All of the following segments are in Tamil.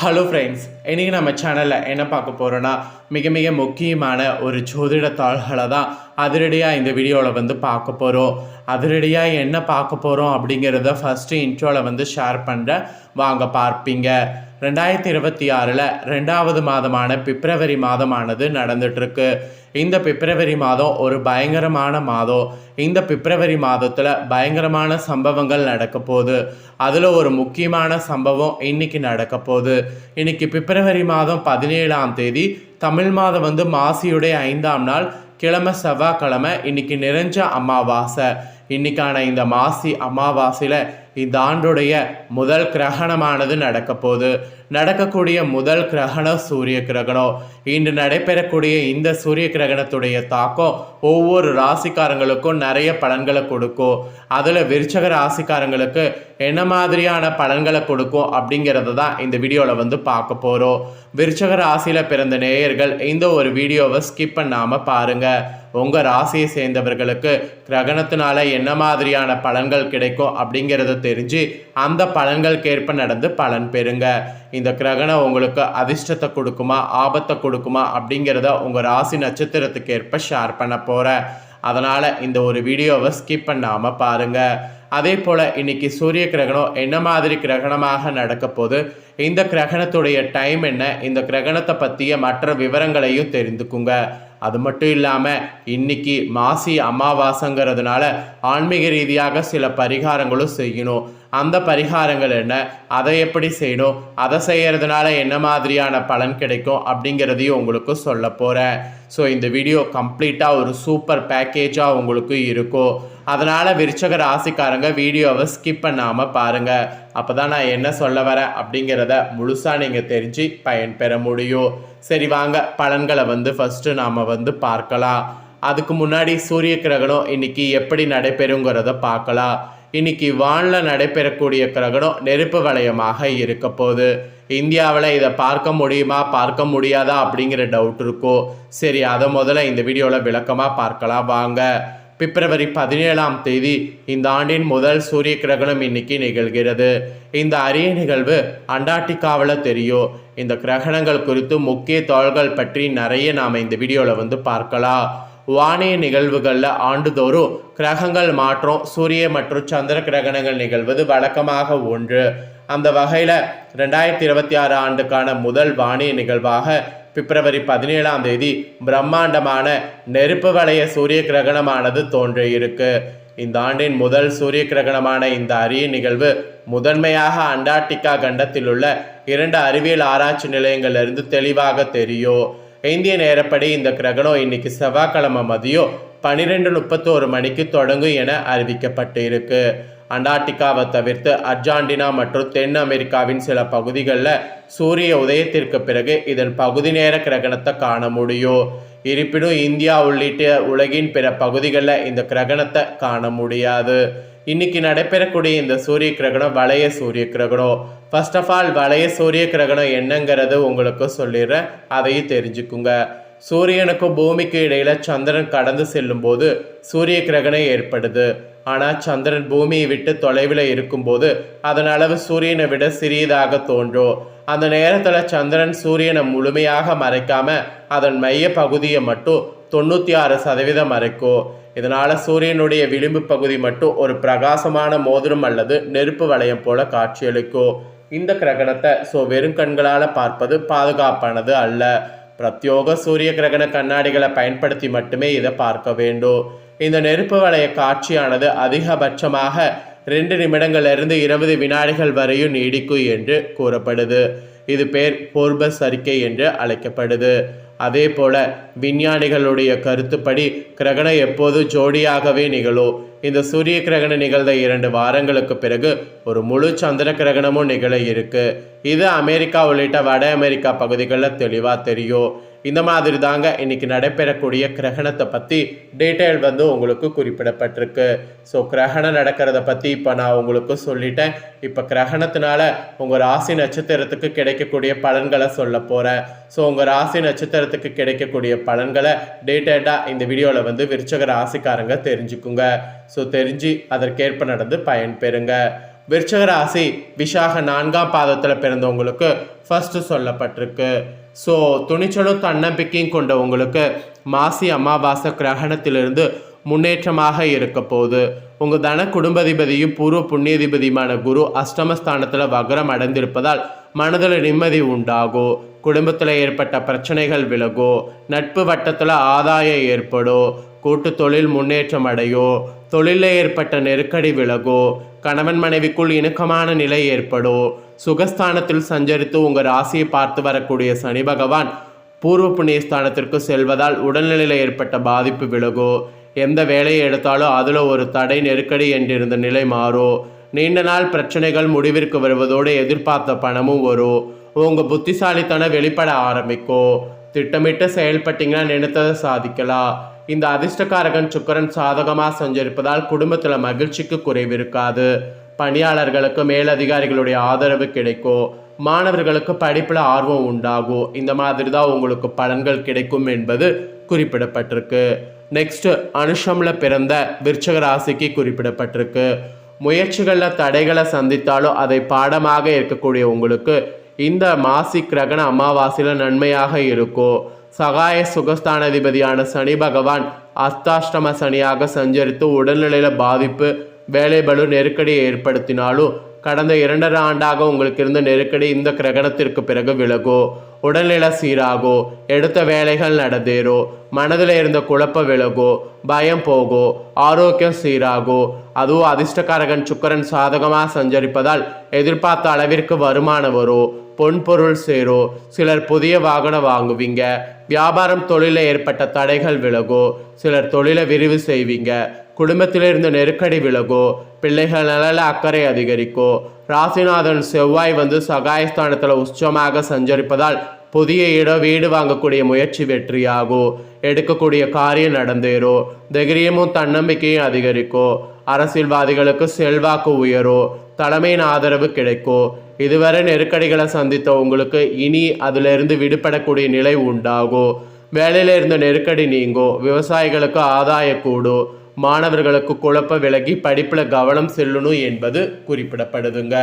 ஹலோ ஃப்ரெண்ட்ஸ் இன்றைக்கி நம்ம சேனலில் என்ன பார்க்க போகிறோன்னா மிக மிக முக்கியமான ஒரு ஜோதிட தாள்களை தான் அதிரடியாக இந்த வீடியோவில் வந்து பார்க்க போகிறோம் அதிரடியாக என்ன பார்க்க போகிறோம் அப்படிங்கிறத ஃபஸ்ட்டு இன்ட்ரோவில் வந்து ஷேர் பண்ணுறேன் வாங்க பார்ப்பீங்க. ரெண்டாயிரத்தி இருபத்தி ஆறில் ரெண்டாவது மாதமான பிப்ரவரி மாதமானது நடந்துட்டுருக்கு இந்த பிப்ரவரி மாதம் ஒரு பயங்கரமான மாதம். இந்த பிப்ரவரி மாதத்தில் பயங்கரமான சம்பவங்கள் நடக்க போகுது. அதில் ஒரு முக்கியமான சம்பவம் இன்னைக்கு நடக்க போகுது. இன்னைக்கு பிப்ரவரி மாதம் பதினேழாம் தேதி தமிழ் மாதம் வந்து மாசியுடைய ஐந்தாம் நாள். கிழமை செவ்வாய்க்கிழமை இன்னைக்கு நிறைஞ்ச அமாவாசை. இன்னைக்கான இந்த மாசி அமாவாசையில் இந்த ஆண்டுடைய முதல் கிரகணமானது நடக்க போகுது. நடக்கக்கூடிய முதல் கிரகணம் சூரிய கிரகணம். இன்று நடைபெறக்கூடிய இந்த சூரிய கிரகணத்துடைய தாக்கம் ஒவ்வொரு ராசிக்காரங்களுக்கும் நிறைய பலன்களை கொடுக்கும். அதில் விருச்சக ராசிக்காரங்களுக்கு என்ன மாதிரியான பலன்களை கொடுக்கும் அப்படிங்கிறத தான் இந்த வீடியோவில் வந்து பார்க்க போகிறோம் விருச்சக ராசியில் பிறந்த நேயர்கள் இந்த ஒரு வீடியோவை ஸ்கிப் பண்ணாமல் பாருங்கள் உங்கள் ராசியை சேர்ந்தவர்களுக்கு கிரகணத்தினால என்ன மாதிரியான பலன்கள் கிடைக்கும் அப்படிங்கிறத தெரிஞ்சு அந்த பலன்களுக்கேற்ப நடந்து பலன் பெறுங்க. இந்த கிரகணம் உங்களுக்கு அதிர்ஷ்டத்தை கொடுக்குமா ஆபத்தை கொடுக்குமா அப்படிங்கிறத உங்கள் ராசி நட்சத்திரத்துக்கேற்ப ஷேர் பண்ண போகிறேன் அதனால் இந்த ஒரு வீடியோவை ஸ்கிப் பண்ணாமல் பாருங்கள் அதே போல் இன்னைக்கு சூரிய கிரகணம் என்ன மாதிரி கிரகணமாக நடக்க போது இந்த கிரகணத்துடைய டைம் என்ன இந்த கிரகணத்தை பற்றிய மற்ற விவரங்களையும் தெரிந்துக்குங்க. அது மட்டும் இல்லாமல் இன்னைக்கு மாசி அமாவாசைங்கிறதுனால ஆன்மீக ரீதியாக சில பரிகாரங்களும் செய்யணும். அந்த பரிகாரங்கள் என்ன? அதை எப்படி செய்யணும்? அதை செய்கிறதுனால என்ன மாதிரியான பலன் கிடைக்கும்? அப்படிங்கிறதையும் உங்களுக்கு சொல்ல போகிறேன் ஸோ இந்த வீடியோ கம்ப்ளீட்டாக ஒரு சூப்பர் பேக்கேஜாக உங்களுக்கு இருக்கும். அதனால் விருச்சக ராசிக்காரங்க வீடியோவை ஸ்கிப் பண்ணாமல் பாருங்கள் அப்போ தான் நான் என்ன சொல்ல வரேன் அப்படிங்கிறத முழுசாக நீங்கள் தெரிஞ்சு பயன்பெற முடியும். சரி வாங்க. பலன்களை வந்து ஃபஸ்ட்டு நாம் வந்து பார்க்கலாம். அதுக்கு முன்னாடி சூரிய கிரகணம் இன்னைக்கு எப்படி நடைபெறுங்கிறத பார்க்கலாம். இன்னைக்கு வானில் நடைபெறக்கூடிய கிரகணம் நெருப்பு வளையமாக இருக்க போகுது. இந்தியாவில் இதை பார்க்க முடியுமா பார்க்க முடியாதா அப்படிங்கிற டவுட் இருக்கும். சரி அதை முதல்ல இந்த வீடியோவில் விளக்கமாக பார்க்கலாம். வாங்க. பிப்ரவரி பதினேழாம் தேதி இந்த ஆண்டின் முதல் சூரிய கிரகணம் இன்னைக்கு நிகழ்கிறது. இந்த அரிய நிகழ்வு அண்டார்டிகாவில் தெரியும். இந்த கிரகணங்கள் குறித்து முக்கிய தோள்கள் பற்றி நிறைய நாம் இந்த வீடியோவில் வந்து பார்க்கலாம். வானிய நிகழ்வுகளில் ஆண்டுதோறும் கிரகங்கள் மாற்றம் சூரிய மற்றும் சந்திர கிரகணங்கள் நிகழ்வது வழக்கமாக ஒன்று. அந்த வகையில் ரெண்டாயிரத்தி இருபத்தி ஆறு ஆண்டுக்கான முதல் வானிய நிகழ்வாக பிப்ரவரி பதினேழாம் தேதி பிரம்மாண்டமான நெருப்பு வளைய சூரிய கிரகணமானது தோன்றியிருக்கு. இந்த ஆண்டின் முதல் சூரிய கிரகணமான இந்த அரிய நிகழ்வு முதன்மையாக அண்டார்டிகா கண்டத்தில் உள்ள இரண்டு அறிவியல் ஆராய்ச்சி நிலையங்களிலிருந்து தெளிவாக தெரியும். இந்திய நேரப்படி இந்த கிரகணம் இன்னைக்கு செவ்வாய்க்கிழமை மதியம் பன்னிரெண்டு முப்பத்தோரு மணிக்கு தொடங்கும் என அறிவிக்கப்பட்டு இருக்கு அண்டார்டிகாவை தவிர்த்து அர்ஜான்டினா மற்றும் தென் அமெரிக்காவின் சில பகுதிகளில் சூரிய உதயத்திற்கு பிறகு இதன் பகுதி நேர கிரகணத்தை காண முடியும். இருப்பினும் இந்தியா உள்ளிட்ட உலகின் பிற பகுதிகளில் இந்த கிரகணத்தை காண முடியாது. இன்னைக்கு நடைபெறக்கூடிய இந்த சூரிய கிரகணம் வளைய சூரிய கிரகணம். ஃபர்ஸ்ட் ஆஃப் ஆல் வளைய சூரிய கிரகணம் என்னங்கிறது உங்களுக்கு சொல்லிடுறேன். அதையும் தெரிஞ்சுக்குங்க. சூரியனுக்கும் பூமிக்கு இடையில சந்திரன் கடந்து செல்லும்போது சூரிய கிரகணம் ஏற்படுது. ஆனால் சந்திரன் பூமியை விட்டு தொலைவில் இருக்கும்போது அதன் அளவு சூரியனை விட சிறியதாக தோன்றும் அந்த நேரத்தில் சந்திரன் சூரியனை முழுமையாக மறைக்காம அதன் மைய பகுதியை மட்டும் தொண்ணூற்றி ஆறு சதவீதம் மறைக்கும் இதனால் சூரியனுடைய விளிம்பு பகுதி மட்டும் ஒரு பிரகாசமான மோதிரம் அல்லது நெருப்பு வளையம் போல காட்சியளிக்கும் இந்த கிரகணத்தை ஸோ வெறும் கண்களால் பார்ப்பது பாதுகாப்பானது அல்ல. பிரத்யோக சூரிய கிரகண கண்ணாடிகளை பயன்படுத்தி மட்டுமே இதை பார்க்க வேண்டும். இந்த நெருப்பு வளைய காட்சியானது அதிகபட்சமாக ரெண்டு நிமிடங்களிலிருந்து இருபது வினாடிகள் வரையும் நீடிக்கும் என்று கூறப்படுது. இது பேர் போர்பஸ் அறிக்கை என்று அழைக்கப்படுது. அதே போல விஞ்ஞானிகளுடைய கருத்துப்படி கிரகணம் எப்போது ஜோடியாகவே நிகழும்? இந்த சூரிய கிரகணம் நிகழ்ந்த இரண்டு வாரங்களுக்கு பிறகு ஒரு முழு சந்திர கிரகணமும் நிகழ இருக்கு. இது அமெரிக்கா உள்ளிட்ட வட அமெரிக்கா பகுதிகளில் தெளிவாக தெரியும். இந்த மாதிரி தாங்க இன்னைக்கு நடைபெறக்கூடிய கிரகணத்தை பற்றி டீட்டெயில் வந்து உங்களுக்கு குறிப்பிடப்பட்டிருக்கு. ஸோ கிரகணம் நடக்கிறத பற்றி இப்போ நான் உங்களுக்கு சொல்லிட்டேன். இப்போ கிரகணத்தினால உங்கள் ராசி நட்சத்திரத்துக்கு கிடைக்கக்கூடிய பலன்களை சொல்ல போகிறேன் ஸோ உங்கள் ராசி நட்சத்திரத்துக்கு கிடைக்கக்கூடிய பலன்களை டீட்டெயில்டாக இந்த வீடியோவில் வந்து விருச்சக ராசிக்காரங்க தெரிஞ்சுக்குங்க. ஸோ தெரிஞ்சு அதற்கேற்ப நடந்து பயன்பெறுங்க விருச்சக ராசி விஷாக நான்காம் பாதத்தில் பிறந்தவங்களுக்கு ஃபஸ்ட்டு சொல்லப்பட்டிருக்கு. ஸோ துணிச்சலும் தன்னம்பிக்கையும் கொண்ட உங்களுக்கு மாசி அமாவாசை கிரகணத்திலிருந்து முன்னேற்றமாக இருக்க போகுது. உங்கள் தன குடும்பதிபதியும் பூர்வ புண்ணியதிபதியுமான குரு அஷ்டமஸ்தானத்தில் வக்ரம் அடைந்திருப்பதால் மனதில் நிம்மதி உண்டாகும் குடும்பத்தில் ஏற்பட்ட பிரச்சனைகள் விலகும் நட்பு வட்டத்தில் ஆதாயம் ஏற்படும் கூட்டு தொழில் முன்னேற்றம் அடையும் தொழிலில் ஏற்பட்ட நெருக்கடி விலகும் கணவன் மனைவிக்குள் இணக்கமான நிலை ஏற்படும் சுகஸ்தானத்தில் சஞ்சரித்து உங்கள் ராசியை பார்த்து வரக்கூடிய சனி பகவான் பூர்வ புண்ணியஸ்தானத்திற்கு செல்வதால் உடல்நிலையில் ஏற்பட்ட பாதிப்பு விலகும் எந்த வேலையை எடுத்தாலும் அதில் ஒரு தடை நெருக்கடி என்றிருந்த நிலை மாறும் நீண்ட நாள் பிரச்சனைகள் முடிவிற்கு வருவதோடு எதிர்பார்த்த பணமும் வரும். உங்கள் புத்திசாலித்தனம் வெளிப்பட ஆரம்பிக்கும் திட்டமிட்டு செயல்பட்டீங்கன்னா நினைத்ததை சாதிக்கலாம். இந்த அதிர்ஷ்டக்காரகன் சுக்கரன் சாதகமாக சஞ்சரிப்பதால் குடும்பத்தில் மகிழ்ச்சிக்கு குறைவு இருக்காது. பணியாளர்களுக்கு மேலதிகாரிகளுடைய ஆதரவு கிடைக்கும் மாணவர்களுக்கு படிப்பில் ஆர்வம் உண்டாகும் இந்த மாதிரி தான் உங்களுக்கு பலன்கள் கிடைக்கும் என்பது குறிப்பிடப்பட்டிருக்கு. நெக்ஸ்ட் அனுஷமில் பிறந்த விருச்சக ராசிக்கு குறிப்பிடப்பட்டிருக்கு. முயற்சிகளில் தடைகளை சந்தித்தாலும் அதை பாடமாக இருக்கக்கூடிய உங்களுக்கு இந்த மாசி கிரகண அமாவாசையில் நன்மையாக இருக்கும் சகாய சுகஸ்தானாதிபதியான சனி பகவான் அஸ்தாஷ்டம சனியாக சஞ்சரித்து உடல்நிலையில் பாதிப்பு வேலை பலு நெருக்கடியை ஏற்படுத்தினாலும் கடந்த இரண்டரை ஆண்டாக உங்களுக்கு இருந்த நெருக்கடி இந்த கிரகணத்திற்கு பிறகு விலகோ உடல்நிலை சீராகோ எடுத்த வேலைகள் நடந்தேறோ மனதில் இருந்த குழப்ப விலகோ பயம் போகோ ஆரோக்கியம் சீராகோ அதுவும் அதிர்ஷ்டக்காரகன் சுக்கரன் சாதகமாக சஞ்சரிப்பதால் எதிர்பார்த்த அளவிற்கு வருமானம் வரும் பொன்பொருள் சேரும் சிலர் புதிய வாகனம் வாங்குவீங்க. வியாபாரம் தொழிலில் ஏற்பட்ட தடைகள் விலகோ சிலர் தொழிலை விரிவு செய்வீங்க. குடும்பத்திலிருந்து நெருக்கடி விலகோ பிள்ளைகள் நலல அக்கறை அதிகரிக்கும் ராசிநாதன் செவ்வாய் வந்து சகாயஸ்தானத்தில் உச்சமாக சஞ்சரிப்பதால் புதிய இடம் வீடு வாங்கக்கூடிய முயற்சி வெற்றியாகும் எடுக்கக்கூடிய காரியம் நடந்தேறும் தைரியமும் தன்னம்பிக்கையும் அதிகரிக்கும் அரசியல்வாதிகளுக்கு செல்வாக்கு உயரும் தலைமையின் ஆதரவு கிடைக்கும் இதுவரை நெருக்கடிகளை சந்தித்த உங்களுக்கு இனி அதிலிருந்து விடுபடக்கூடிய நிலை உண்டாகும் வேலையில் இருந்த நெருக்கடி நீங்கும் விவசாயிகளுக்கு ஆதாய கூடும் மாணவர்களுக்கு குழப்ப விலகி படிப்பில் கவனம் செல்லணும் என்பது குறிப்பிடப்படுதுங்க.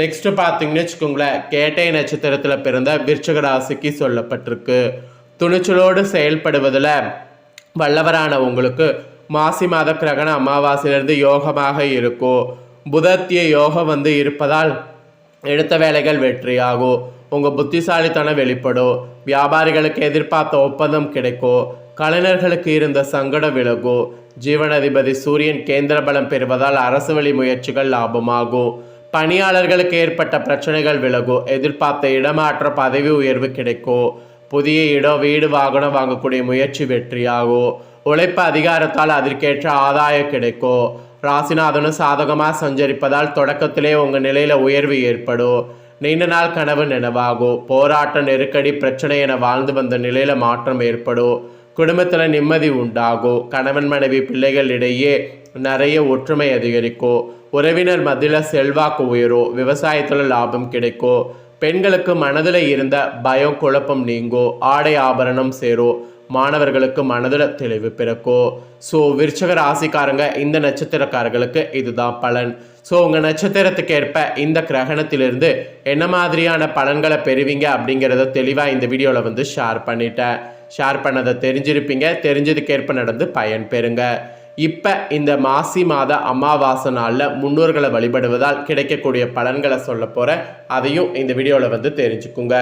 நெக்ஸ்ட் பார்த்தீங்கன்னு வச்சுக்கோங்களேன் கேட்டை நட்சத்திரத்தில் பிறந்த விருச்சக ராசிக்கு சொல்லப்பட்டிருக்கு. துணிச்சலோடு செயல்படுவதில் வல்லவரான உங்களுக்கு மாசி மாத கிரகண அமாவாசையிலிருந்து யோகமாக இருக்கும் புதத்திய யோகம் வந்து இருப்பதால் எடுத்த வேலைகள் வெற்றியாகும் உங்கள் புத்திசாலித்தனம் வெளிப்படும் வியாபாரிகளுக்கு எதிர்பார்த்த ஒப்பந்தம் கிடைக்கும் கலைஞர்களுக்கு இருந்த சங்கடம் விலகும் ஜீவனதிபதி சூரியன் கேந்திர பலம் பெறுவதால் அரசு வழி முயற்சிகள் லாபமாகும் பணியாளர்களுக்கு ஏற்பட்ட பிரச்சனைகள் விலகும் எதிர்பார்த்த இடமாற்ற பதவி உயர்வு கிடைக்கும் புதிய இடம் வீடு வாகனம் வாங்கக்கூடிய முயற்சி வெற்றியாகும் உழைப்பு அதிகாரத்தால் அதற்கேற்ற ஆதாயம் கிடைக்கும் ராசிநாதனும் சாதகமாக சஞ்சரிப்பதால் தொடக்கத்திலே உங்கள் நிலையில் உயர்வு ஏற்படும். நீண்ட நாள் கனவு நினைவாகும். போராட்ட நெருக்கடி பிரச்சனை என வாழ்ந்து வந்த நிலையில் மாற்றம் ஏற்படும். குடும்பத்தில் நிம்மதி உண்டாகும். கணவன் மனைவி பிள்ளைகள் இடையே நிறைய ஒற்றுமை அதிகரிக்கும். உறவினர் மத்தியில் செல்வாக்கு உயரும். விவசாயத்தில் லாபம் கிடைக்கும். பெண்களுக்கு மனதில் இருந்த பயம் குழப்பம் நீங்கும். ஆடை ஆபரணம் சேரும். மாணவர்களுக்கு மனதில் தெளிவு பிறக்கும் ஸோ விருச்சக ராசிக்காரங்க இந்த நட்சத்திரக்காரர்களுக்கு இதுதான் பலன். ஸோ உங்கள் நட்சத்திரத்துக்கு ஏற்ப இந்த கிரகணத்திலிருந்து என்ன மாதிரியான பலன்களை பெறுவீங்க அப்படிங்கிறத தெளிவாக இந்த வீடியோவில் வந்து ஷேர் பண்ணிட்டேன். ஷேர் பண்ணதை தெரிஞ்சிருப்பீங்க. தெரிஞ்சதுக்கேற்ப நடந்து பயன் பெறுங்க. இப்போ இந்த மாசி மாத அமாவாசை நாளில் முன்னோர்களை வழிபடுவதால் கிடைக்கக்கூடிய பலன்களை சொல்ல போகிறேன் அதையும் இந்த வீடியோவில் வந்து தெரிஞ்சுக்குங்க.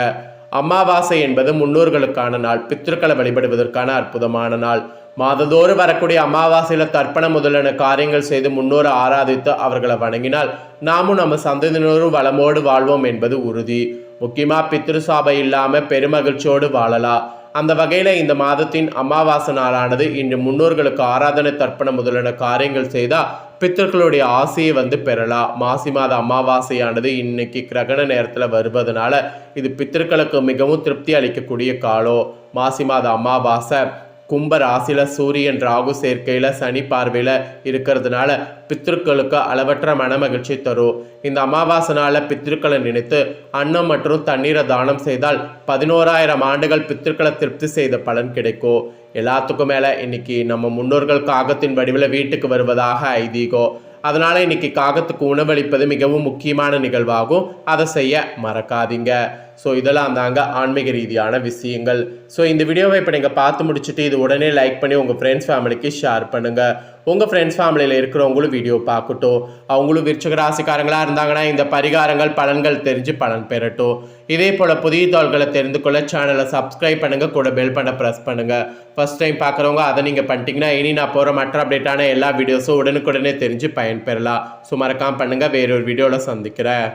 அமாவாசை என்பது முன்னோர்களுக்கான நாள். பித்திருக்களை வழிபடுவதற்கான அற்புதமான நாள். மாதந்தோறும் வரக்கூடிய அமாவாசையில் தர்ப்பணம் முதலான காரியங்கள் செய்து முன்னோரை ஆராதித்து அவர்களை வணங்கினால் நாமும் நம்ம சந்ததியினரும் வளமோடு வாழ்வோம் என்பது உறுதி. முக்கியமாக பித்ரு சாபை இல்லாமல் பெருமகிழ்ச்சியோடு வாழலாம். அந்த வகையில் இந்த மாதத்தின் அமாவாசை நாளானது இன்று முன்னோர்களுக்கு ஆராதனை தர்ப்பணம் முதலான காரியங்கள் செய்தால் பித்தர்களுடைய ஆசையை வந்து பெறலாம். மாசி மாத அமாவாசையானது இன்னைக்கு கிரகண நேரத்தில் வருவதனால இது பித்தர்களுக்கு மிகவும் திருப்தி அளிக்கக்கூடிய காலம். மாசி மாத அமாவாசை கும்ப ராசியில் சூரியன் ராகு சேர்க்கையில் சனி பார்வையில் இருக்கிறதுனால பித்திருக்களுக்கு அளவற்ற மனமகிழ்ச்சி தரும். இந்த அமாவாசை நாளில் பித்திருக்களை நினைத்து அன்னம் மற்றும் தண்ணீரை தானம் செய்தால் பதினோராயிரம் ஆண்டுகள் பித்திருக்களை திருப்தி செய்த பலன் கிடைக்கும். எல்லாத்துக்கும் மேலே இன்னைக்கு நம்ம முன்னோர்கள் காகத்தின் வடிவில் வீட்டுக்கு வருவதாக ஐதீகம் அதனால் இன்னைக்கு காகத்துக்கு உணவளிப்பது மிகவும் முக்கியமான நிகழ்வாகும். அதை செய்ய மறக்காதீங்க. ஸோ இதெல்லாம் தாங்க ஆன்மீக ரீதியான விஷயங்கள். ஸோ இந்த வீடியோவை இப்போ நீங்கள் பார்த்து முடிச்சுட்டு இது உடனே லைக் பண்ணி உங்கள் ஃப்ரெண்ட்ஸ் ஃபேமிலிக்கு ஷேர் பண்ணுங்கள் உங்கள் ஃப்ரெண்ட்ஸ் ஃபேமிலியில் இருக்கிறவங்களும் வீடியோ பார்க்கட்டும். அவங்களும் விருச்சக ராசிக்காரங்களாக இருந்தாங்கன்னா இந்த பரிகாரங்கள் பலன்கள் தெரிஞ்சு பலன் பெறட்டும். இதே போல் புதிய தாள்களை தெரிந்து கொள்ள சேனலை சப்ஸ்கிரைப் பண்ணுங்கள் கூட பெல் பண்ண ப்ரெஸ் பண்ணுங்கள் ஃபஸ்ட் டைம் பார்க்குறவங்க அதை நீங்கள் பண்ணிட்டீங்கன்னா இனி நான் போகிற மற்ற அப்டேட்டான எல்லா வீடியோஸும் உடனுக்குடனே தெரிஞ்சு பயன்பெறலாம் ஸோ மறக்காம பண்ணுங்கள் வேறொரு வீடியோவில் சந்திக்கிறேன்.